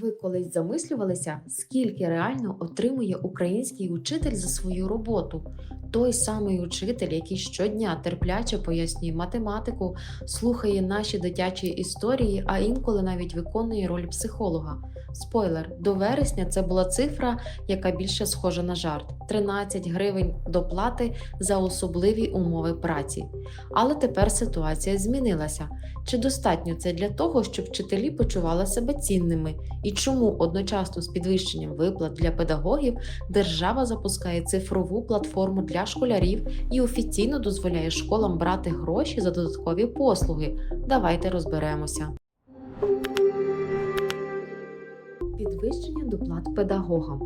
Ви колись замислювалися, скільки реально отримує український учитель за свою роботу? Той самий учитель, який щодня терпляче пояснює математику, слухає наші дитячі історії, а інколи навіть виконує роль психолога. Спойлер, до вересня це була цифра, яка більше схожа на жарт: 13 гривень доплати за особливі умови праці. Але тепер ситуація змінилася. Чи достатньо це для того, щоб вчителі почували себе цінними? І чому одночасно з підвищенням виплат для педагогів держава запускає цифрову платформу для школярів і офіційно дозволяє школам брати гроші за додаткові послуги? Давайте розберемося. Підвищення доплат педагогам.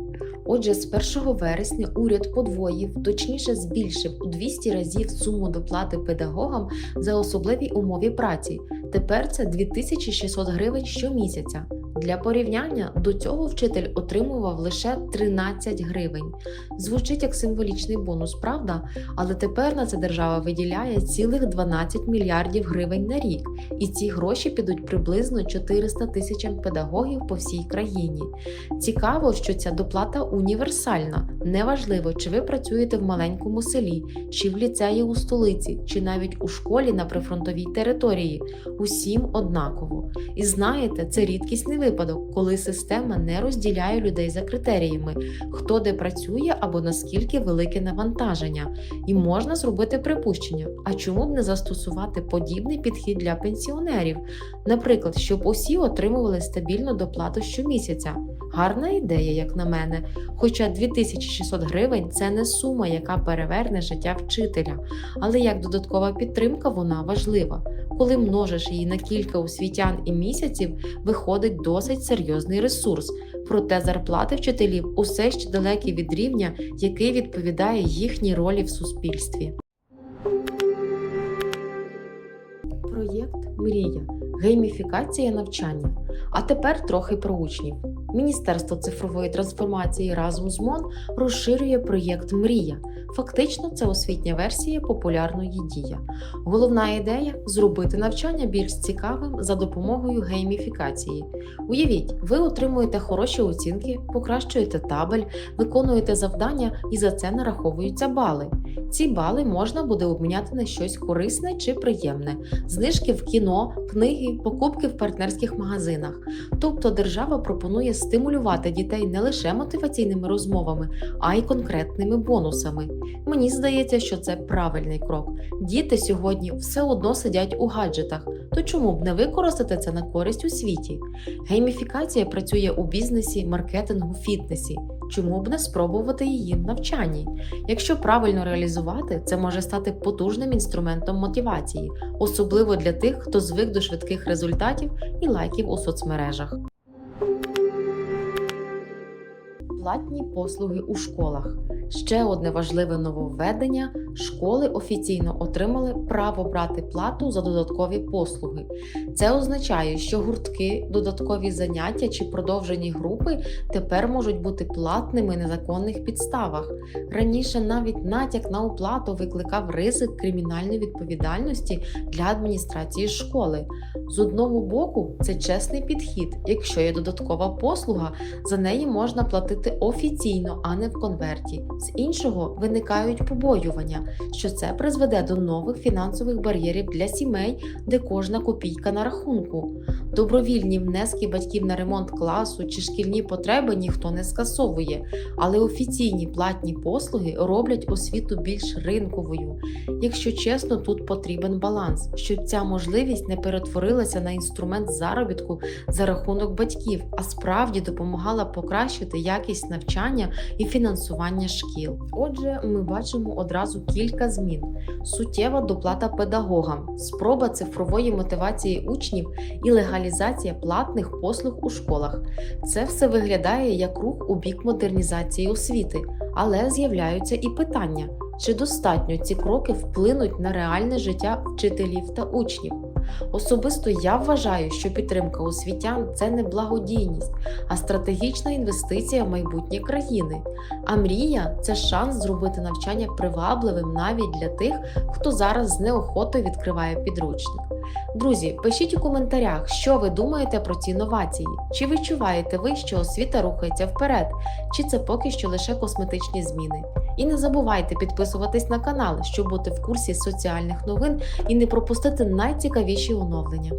Отже, з 1 вересня уряд подвоїв, точніше збільшив у 200 разів суму доплати педагогам за особливі умови праці. Тепер це 2600 гривень щомісяця. Для порівняння до цього вчитель отримував лише 13 гривень. Звучить як символічний бонус, правда? Але тепер на це держава виділяє цілих 12 мільярдів гривень на рік, і ці гроші підуть приблизно 400 тисячам педагогів по всій країні. Цікаво, що ця доплата універсальна. Неважливо, чи ви працюєте в маленькому селі, чи в ліцеї у столиці, чи навіть у школі на прифронтовій території. Усім однаково. І знаєте, це рідкісний випадок, коли система не розділяє людей за критеріями, хто де працює або наскільки велике навантаження. І можна зробити припущення. А чому б не застосувати подібний підхід для пенсіонерів? Наприклад, щоб усі отримували стабільну доплату щомісяця. Гарна ідея, як на мене. Хоча 2600 гривень це не сума, яка переверне життя вчителя, але як додаткова підтримка вона важлива. Коли множиш її на кілька освітян і місяців, виходить досить серйозний ресурс. Проте зарплати вчителів усе ще далекі від рівня, який відповідає їхній ролі в суспільстві. Проєкт Мрія гейміфікація навчання. А тепер трохи про учнів. Міністерство цифрової трансформації разом з МОН розширює проєкт Мрія. Фактично, це освітня версія популярної дія. Головна ідея зробити навчання більш цікавим за допомогою гейміфікації. Уявіть, ви отримуєте хороші оцінки, покращуєте табель, виконуєте завдання і за це нараховуються бали. Ці бали можна буде обміняти на щось корисне чи приємне, знижки в кіно, книги, покупки в партнерських магазинах. Тобто держава пропонує стимулювати дітей не лише мотиваційними розмовами, а й конкретними бонусами. Мені здається, що це правильний крок. Діти сьогодні все одно сидять у гаджетах, то чому б не використати це на користь у світі? Гейміфікація працює у бізнесі, маркетингу, фітнесі. Чому б не спробувати її в навчанні? Якщо правильно реалізувати, це може стати потужним інструментом мотивації, особливо для тих, хто звик до швидких результатів і лайків у соцмережах. Платні послуги у школах. Ще одне важливе нововведення: школи офіційно отримали право брати плату за додаткові послуги. Це означає, що гуртки, додаткові заняття чи продовжені групи тепер можуть бути платними на законних підставах. Раніше навіть натяк на оплату викликав ризик кримінальної відповідальності для адміністрації школи. З одного боку, це чесний підхід. Якщо є додаткова послуга, за неї можна платити офіційно, а не в конверті. З іншого виникають побоювання, що це призведе до нових фінансових бар'єрів для сімей, де кожна копійка на рахунку. Добровільні внески батьків на ремонт класу чи шкільні потреби ніхто не скасовує, але офіційні платні послуги роблять освіту більш ринковою. Якщо чесно, тут потрібен баланс, щоб ця можливість не перетворилася на інструмент заробітку за рахунок батьків, а справді допомагала покращити якість навчання і фінансування шкіл. Отже, ми бачимо одразу кілька змін: суттєва доплата педагогам, спроба цифрової мотивації учнів і легалізація платних послуг у школах. Це все виглядає як рух у бік модернізації освіти, але з'являються і питання. Чи достатньо ці кроки вплинуть на реальне життя вчителів та учнів? Особисто я вважаю, що підтримка освітян це не благодійність, а стратегічна інвестиція в майбутнє країни. А мрія це шанс зробити навчання привабливим навіть для тих, хто зараз з неохотою відкриває підручник. Друзі, пишіть у коментарях, що ви думаєте про ці новації. Чи відчуваєте ви, що освіта рухається вперед, чи це поки що лише косметичні зміни? І не забувайте підписуватись на канал, щоб бути в курсі соціальних новин і не пропустити найцікавіші оновлення.